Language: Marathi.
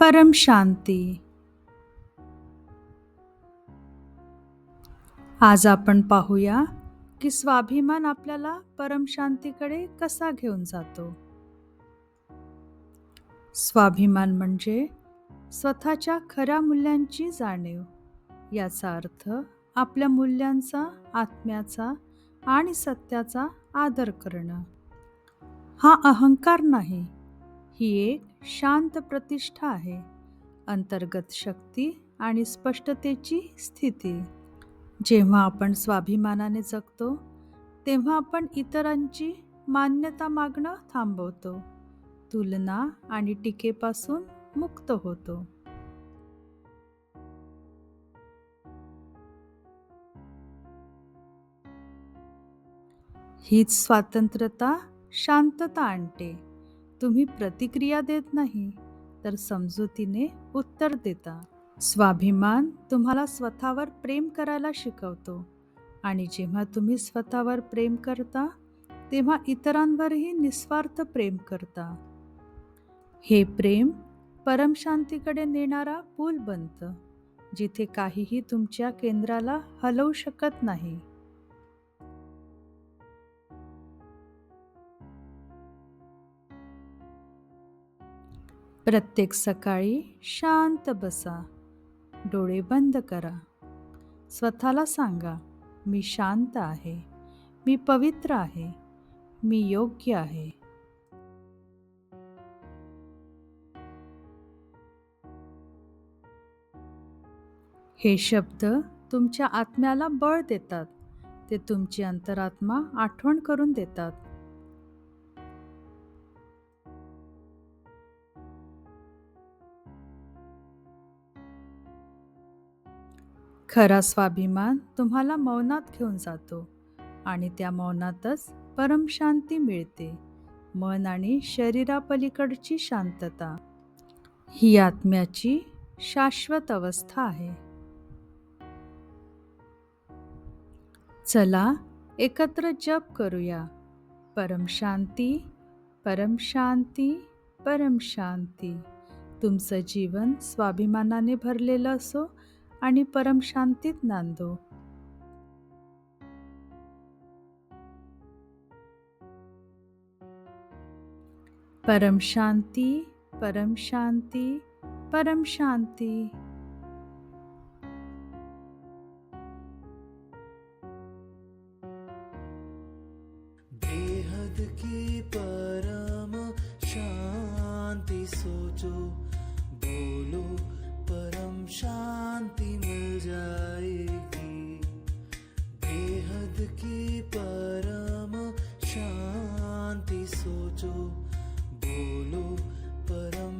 परम शांती. आज आपण पाहूया की स्वाभिमान आपल्याला परम शांतीकडे कसा घेऊन जातो. स्वाभिमान म्हणजे स्वतःच्या खऱ्या मूल्यांची जाणीव. याचा अर्थ आपल्या मूल्यांचा आत्म्याचा आणि सत्याचा आदर करणं. हा अहंकार नाही ही एक शांत प्रतिष्ठा आहे. अंतर्गत शक्ती आणि स्पष्टतेची स्थिती. जेव्हा आपण स्वाभिमानाने जगतो तेव्हा आपण इतरांची मान्यता मागणं थांबवतो. तुलना आणि टीकेपासून मुक्त होतो. हीच स्वातंत्र्यता शांतता आणते. तुम्ही प्रतिक्रिया देत नाही तर समजुतीने उत्तर देता. स्वाभिमान तुम्हाला स्वतःवर प्रेम करायला शिकवतो. आणि जेव्हा तुम्ही स्वतःवर प्रेम करता तेव्हा इतरांवरही निस्वार्थ प्रेम करता. हे प्रेम परमशांतीकडे नेणारा पूल बनतं जिथे काहीही तुमच्या केंद्राला हलवू शकत नाही. प्रत्येक सकाळी शांत बसा. डोळे बंद करा. स्वतःला सांगा मी शांत आहे. मी पवित्र आहे. मी योग्य आहे. हे शब्द तुमच्या आत्म्याला बळ देतात. ते तुमची अंतरात्मा आठवण करून देतात. खरा स्वाभिमान तुम्हाला मौनात घेऊन जातो आणि त्या मौनातच परमशांती मिळते. मन आणि शरीरापलीकडची शांतता ही आत्म्याची शाश्वत अवस्था आहे. चला एकत्र जप करूया. परमशांती परमशांती परमशांती तुमचं जीवन स्वाभिमानाने भरलेलं असो आणि परम शांतीत नांदो. परमशांती परमशांती परम शांती परम शांती बेहद की परम शांति सोचो बोलो की परम शांति सोचो बोलो परम